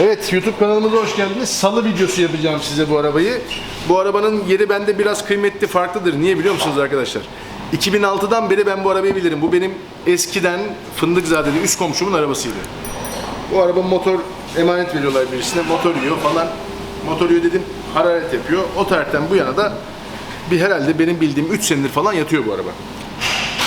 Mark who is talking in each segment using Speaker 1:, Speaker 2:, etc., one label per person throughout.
Speaker 1: Evet YouTube kanalımıza hoş geldiniz. Salı videosu yapacağım size bu arabayı. Bu arabanın yeri bende biraz kıymetli farklıdır. Niye biliyor musunuz arkadaşlar? 2006'dan beri ben bu arabayı bilirim. Bu benim eskiden Fındıkzade'de üst komşumun arabasıydı. Bu araba motor emanet veriyorlar birisine. Motor yiyor falan. Motor yiyor dedim hararet yapıyor. O tarihten bu yana da bir herhalde benim bildiğim 3 senedir falan yatıyor bu araba.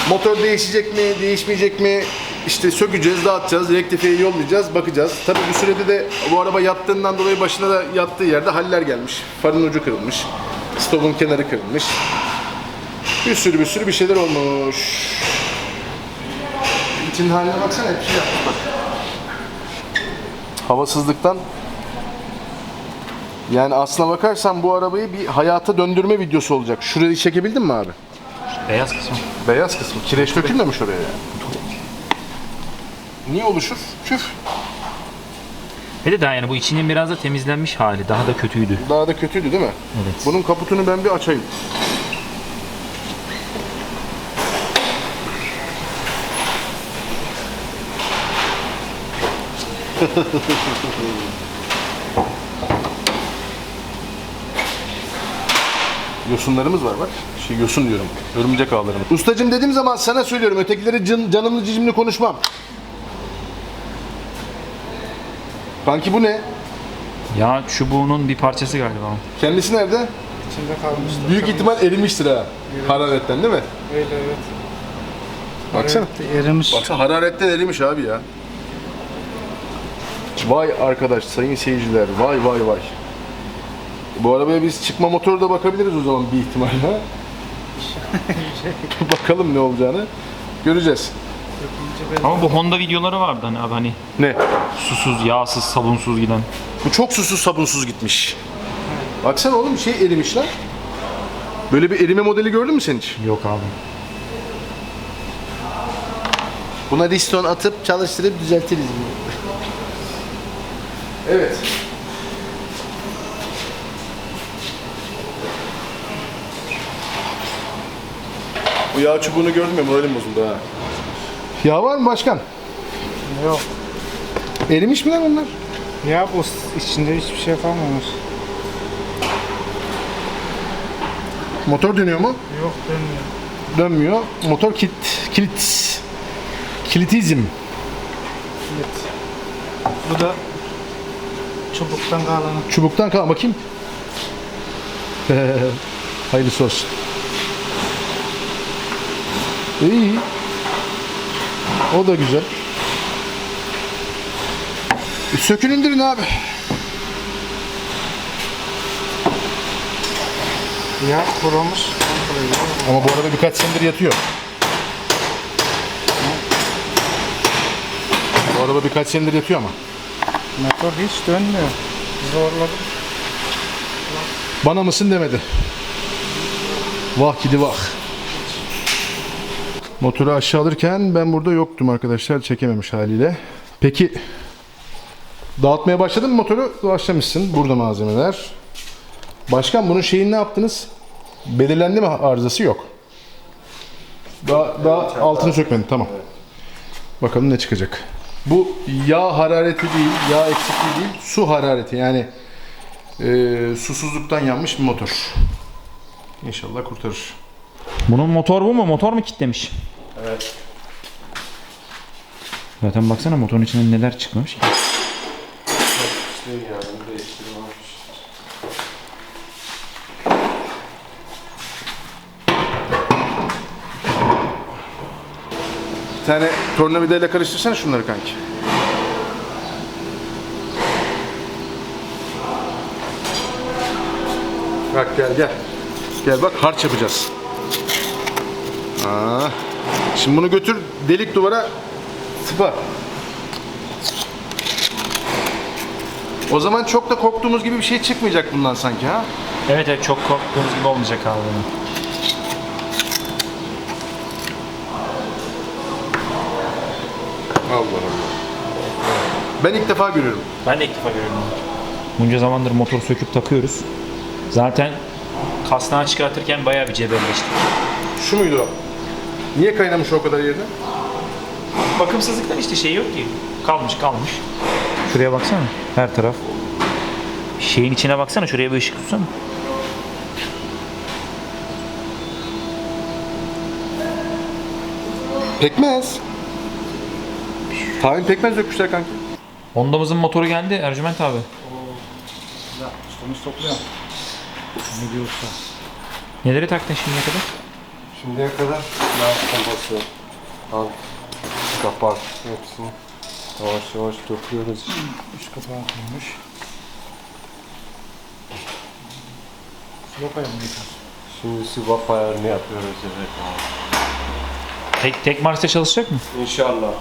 Speaker 1: Motor değişecek mi, değişmeyecek mi? İşte sökeceğiz, dağıtacağız, rektifiye yollayacağız, bakacağız. Tabii bu sürede de bu araba yattığından dolayı başına da yattığı yerde haller gelmiş. Farın ucu kırılmış, stopun kenarı kırılmış. Bir sürü bir sürü bir şeyler olmuş. İçinin haline baksana hep şey yapmış bak. Havasızlıktan yani aslına bakarsan bu arabayı bir hayata döndürme videosu olacak. Şurayı çekebildin mi abi?
Speaker 2: Beyaz kısmı.
Speaker 1: Beyaz kısmı. Kireç dökülmemiş oraya yani. Niye oluşur? Küf.
Speaker 2: Ve de daha yani bu içinin biraz da temizlenmiş hali. Daha da kötüydü.
Speaker 1: Daha da kötüydü değil mi?
Speaker 2: Evet.
Speaker 1: Bunun kaputunu ben bir açayım. Yosunlarımız var bak. Şey yosun diyorum. Örümcek ağlarım. Ustacım dediğim zaman sana söylüyorum. Ötekileri can, canımlı cicimli konuşmam. Kanki bu ne?
Speaker 2: Ya çubuğunun bir parçası galiba.
Speaker 1: Kendisi nerede?
Speaker 3: İçinde kalmıştı.
Speaker 1: Büyük ihtimal erimiştir ha. Hararetten değil mi?
Speaker 3: Öyle evet.
Speaker 1: Baksana.
Speaker 3: Evet, erimiş.
Speaker 1: Baksana hararetten erimiş abi ya. Vay arkadaş, sayın seyirciler. Vay vay vay. Bu arabaya biz çıkma motoru da bakabiliriz o zaman bir ihtimalle. Bakalım ne olacağını. Göreceğiz.
Speaker 2: Ama bu Honda videoları vardı hani abi hani
Speaker 1: Ne?
Speaker 2: susuz, yağsız, sabunsuz giden.
Speaker 1: Bu çok susuz sabunsuz gitmiş. Baksana oğlum şey erimiş lan. Böyle bir erime modeli gördün mü sen hiç?
Speaker 2: Yok abi.
Speaker 1: Buna riston atıp çalıştırıp düzeltiriz bunu. evet. Bu yağ çubuğunu gördüm ya moralim bozuldu ha. Yağ var mı başkan?
Speaker 3: Yok.
Speaker 1: Erimiş mi lan onlar?
Speaker 3: Ya bu içinde hiçbir şey kalmamış.
Speaker 1: Motor dönüyor mu?
Speaker 3: Yok dönmüyor.
Speaker 1: Dönmüyor. Motor kilit, kilit, kilitizm.
Speaker 3: Evet. Bu da çubuktan kalanı.
Speaker 1: Çubuktan kal bakayım. Hayırlısı olsun. İyi. O da güzel. Sökün indirin abi.
Speaker 3: Ya kurumuş.
Speaker 1: Ama bu araba birkaç senedir yatıyor. Bu araba birkaç senedir yatıyor ama.
Speaker 3: Motor hiç dönmüyor. Zorladım.
Speaker 1: Bana mısın demedi. Vah gidi vah. Motoru aşağı alırken ben burada yoktum arkadaşlar. Çekememiş haliyle. Peki dağıtmaya başladın mı motoru? Başlamışsın. Burada malzemeler. Başkan bunun şeyini ne yaptınız? Belirlendi mi arızası? Yok. Daha, daha altını sökmedin. Tamam. Bakalım ne çıkacak. Bu yağ harareti değil, yağ eksikliği değil, su harareti. Yani ee, susuzluktan yanmış bir motor. İnşallah kurtarır.
Speaker 2: Bunun motor bu mu? Motor mu kitlemiş?
Speaker 1: Evet.
Speaker 2: Zaten baksana motorun içinden neler çıkmış.
Speaker 1: Bir tane tornavidayla karıştırsana şunları kanki. Bak gel gel. Gel bak harç yapacağız. Şimdi bunu götür delik duvara sıpa. O zaman çok da korktuğumuz gibi bir şey çıkmayacak bundan sanki ha?
Speaker 2: Evet evet çok korktuğumuz gibi olmayacak abi.
Speaker 1: Allah Allah. Ben ilk defa görüyorum.
Speaker 2: Ben de ilk defa görüyorum. Bunca zamandır motor söküp takıyoruz. Zaten kasnağı çıkartırken bayağı bir cebelleştik.
Speaker 1: Şu muydu o? Niye kaynamış o kadar yerine?
Speaker 2: Bakımsızlıktan işte şey yok ki. Kalmış kalmış. Şuraya baksana. Her taraf. Şeyin içine baksana. Şuraya bir ışık tutsana.
Speaker 1: Pekmez. Tahin pekmez dökmüşler kanki.
Speaker 2: Honda'mızın motoru geldi Ercüment abi.
Speaker 3: Ustamız topluyor. Ne diyorsa.
Speaker 2: Neleri taktın şimdiye kadar?
Speaker 4: Şimdiye kadar yağ pompası, alt, kapak hepsini yavaş yavaş döküyoruz.
Speaker 3: Üst kapağı koymuş. Lokaya mı yapıyorsun?
Speaker 4: Şimdi swap ayarını yapıyoruz evet.
Speaker 2: Tek, tek Mars'ta çalışacak mı?
Speaker 4: İnşallah.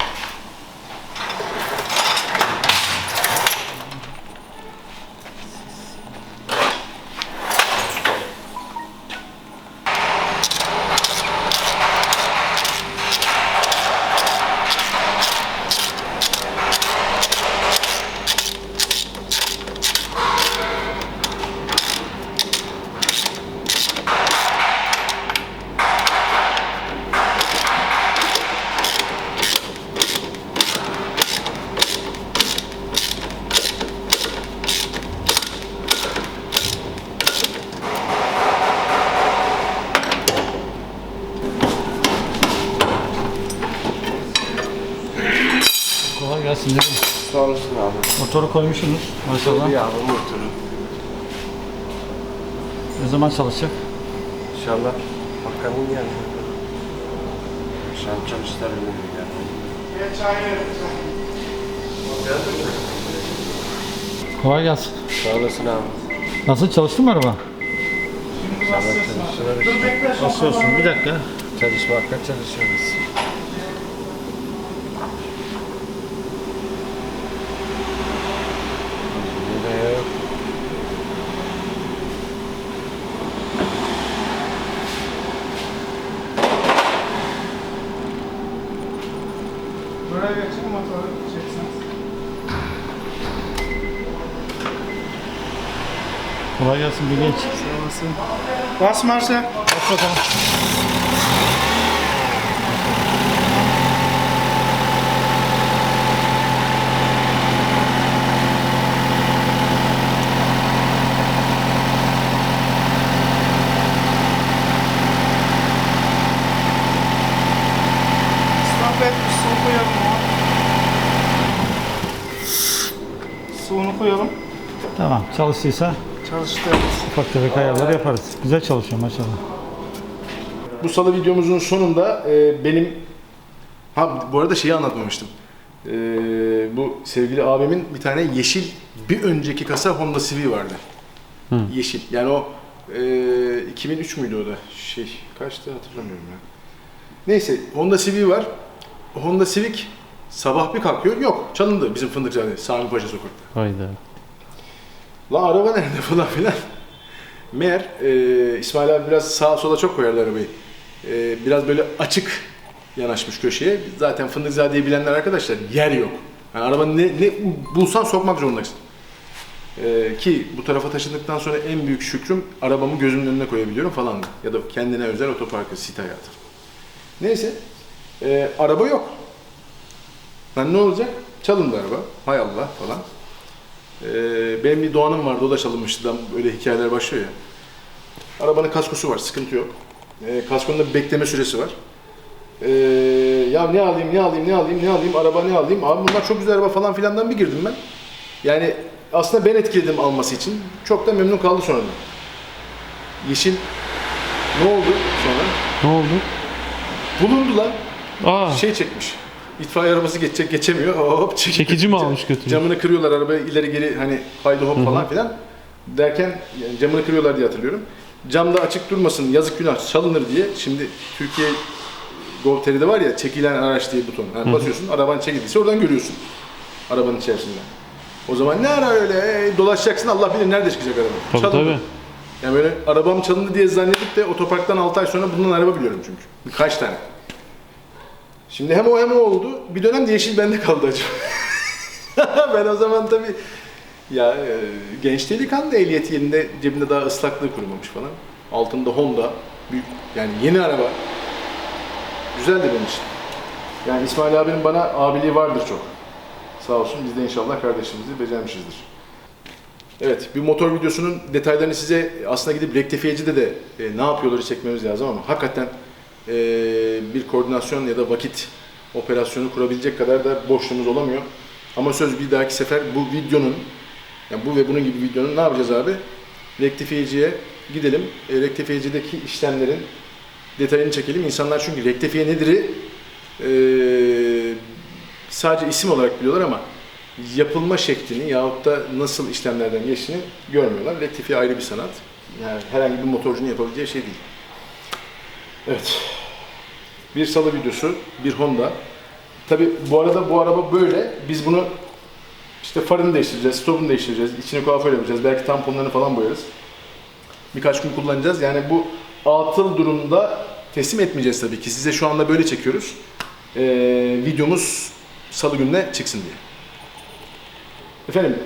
Speaker 3: Kolay gelsin
Speaker 4: olasın abi.
Speaker 3: Motoru koymuşsunuz maşallah.
Speaker 4: Bir abi motoru.
Speaker 3: Ne zaman çalışacak?
Speaker 4: İnşallah. Bakalım yani. Akşam çalışlar oluyor yani.
Speaker 3: Kolay gelsin.
Speaker 4: Sağ olasın abi.
Speaker 3: Nasıl çalıştı mı araba?
Speaker 4: İnşallah çalışıyoruz.
Speaker 3: Basıyorsun bir dakika.
Speaker 4: Çalışmakla çalışıyoruz.
Speaker 3: Kolay gelsin bir genç. Sağ olasın. Bas marşa. Bas bakalım.
Speaker 5: Stop etmiş, su koyalım ya. Suyunu koyalım.
Speaker 3: Tamam çalıştıysa
Speaker 5: Çalıştı.
Speaker 3: ufak tefek ayarlar yaparız. Güzel çalışıyor maşallah.
Speaker 1: Bu salı videomuzun sonunda e, benim ha bu arada şeyi anlatmamıştım. E, bu sevgili abimin bir tane yeşil bir önceki kasa Honda Civic vardı. Yeşil. Yani o e, 2003 müydü o da? Şey kaçtı hatırlamıyorum ya. Neyse Honda Civic var. Honda Civic sabah bir kalkıyor. Yok çalındı bizim Fındıkzade Sami Paşa sokakta.
Speaker 3: Hayda.
Speaker 1: La araba nerede falan filan. Meğer e, İsmail abi biraz sağa sola çok koyardı arabayı. E, biraz böyle açık yanaşmış köşeye. Zaten Fındıkzade'yi bilenler arkadaşlar yer yok. Yani arabanı ne, ne bulsan sokmak zorundasın. E, ki bu tarafa taşındıktan sonra en büyük şükrüm arabamı gözümün önüne koyabiliyorum falan. Ya da kendine özel otoparkı, sit hayatı. Neyse. E, araba yok. Lan ne olacak? Çalındı araba. Hay Allah falan. Ee, benim bir Doğan'ım vardı, o da çalınmıştı. Böyle hikayeler başlıyor ya. Arabanın kaskosu var, sıkıntı yok. Ee, kaskonun da bir bekleme süresi var. Ee, ya ne alayım, ne alayım, ne alayım, ne alayım, araba ne alayım. Abi bunlar çok güzel araba falan filandan bir girdim ben. Yani aslında ben etkiledim alması için. Çok da memnun kaldı sonra. Yeşil ne oldu sonra?
Speaker 3: Ne oldu?
Speaker 1: Bulundu lan.
Speaker 3: Aa,
Speaker 1: Şey çekmiş. İtfaiye arabası geçecek, geçemiyor. Hop çek-
Speaker 3: Çekici mi almış götürüyor?
Speaker 1: Camını kırıyorlar arabayı ileri geri hani haydi hop falan filan derken yani camını kırıyorlar diye hatırlıyorum. Camda açık durmasın yazık günah çalınır diye şimdi Türkiye Gov.tr'de var ya çekilen araç diye buton. Yani basıyorsun araban çekildiyse oradan görüyorsun arabanın içerisinde. O zaman ne ara öyle e, dolaşacaksın Allah bilir nerede çıkacak araba.
Speaker 3: Tabii,
Speaker 1: Çalındı.
Speaker 3: tabii.
Speaker 1: Yani böyle arabam çalındı diye zannedip de otoparktan 6 ay sonra bundan araba biliyorum çünkü. Birkaç tane. Şimdi hem o hem o oldu. Bir dönem de yeşil bende kaldı acaba. ben o zaman tabii ya e, genç delikanlı ehliyeti yerinde cebinde daha ıslaklığı kurumamış falan. Altında Honda. Büyük, yani yeni araba. Güzeldi benim için. Yani İsmail abinin bana abiliği vardır çok. Sağ olsun biz de inşallah kardeşimizi becermişizdir. Evet, bir motor videosunun detaylarını size aslında gidip rektifiyecide de e, ne yapıyorları çekmemiz lazım ama hakikaten e, bir koordinasyon ya da vakit operasyonu kurabilecek kadar da boşluğumuz olamıyor. Ama söz bir dahaki sefer bu videonun, yani bu ve bunun gibi videonun ne yapacağız abi? Rektifiyeciye gidelim. E, rektifiyecideki işlemlerin detayını çekelim. İnsanlar çünkü rektifiye nedir'i e, sadece isim olarak biliyorlar ama yapılma şeklini yahut da nasıl işlemlerden geçtiğini görmüyorlar. Rektifiye ayrı bir sanat. Yani herhangi bir motorcunun yapabileceği şey değil. Evet. Bir salı videosu, bir Honda. Tabi bu arada bu araba böyle. Biz bunu işte farını değiştireceğiz, stopunu değiştireceğiz, içini kuaför yapacağız, belki tamponlarını falan boyarız. Birkaç gün kullanacağız. Yani bu atıl durumda teslim etmeyeceğiz tabii ki. Size şu anda böyle çekiyoruz. Ee, videomuz salı gününe çıksın diye. Efendim,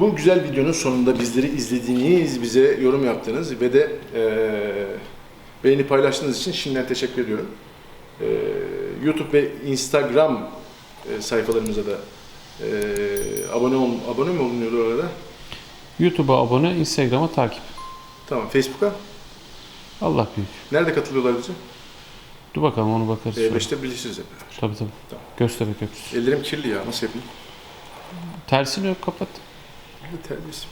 Speaker 1: bu güzel videonun sonunda bizleri izlediğiniz, bize yorum yaptığınız ve de eee beğeni paylaştığınız için şimdiden teşekkür ediyorum. Eee, YouTube ve Instagram e, sayfalarımıza da eee, abone ol, abone mi olunuyordu orada?
Speaker 6: YouTube'a abone, Instagram'a takip.
Speaker 1: Tamam, Facebook'a.
Speaker 6: Allah büyük.
Speaker 1: Nerede katılıyorlar bize?
Speaker 6: Dur bakalım onu bakarız. sonra.
Speaker 1: E5'te birleşiriz hep beraber.
Speaker 6: Tabii tabii.
Speaker 1: Tamam.
Speaker 6: Göstererek köprüsü.
Speaker 1: Ellerim kirli ya, nasıl yapayım?
Speaker 6: Tersini yok kapat.
Speaker 1: Terbiyesiz.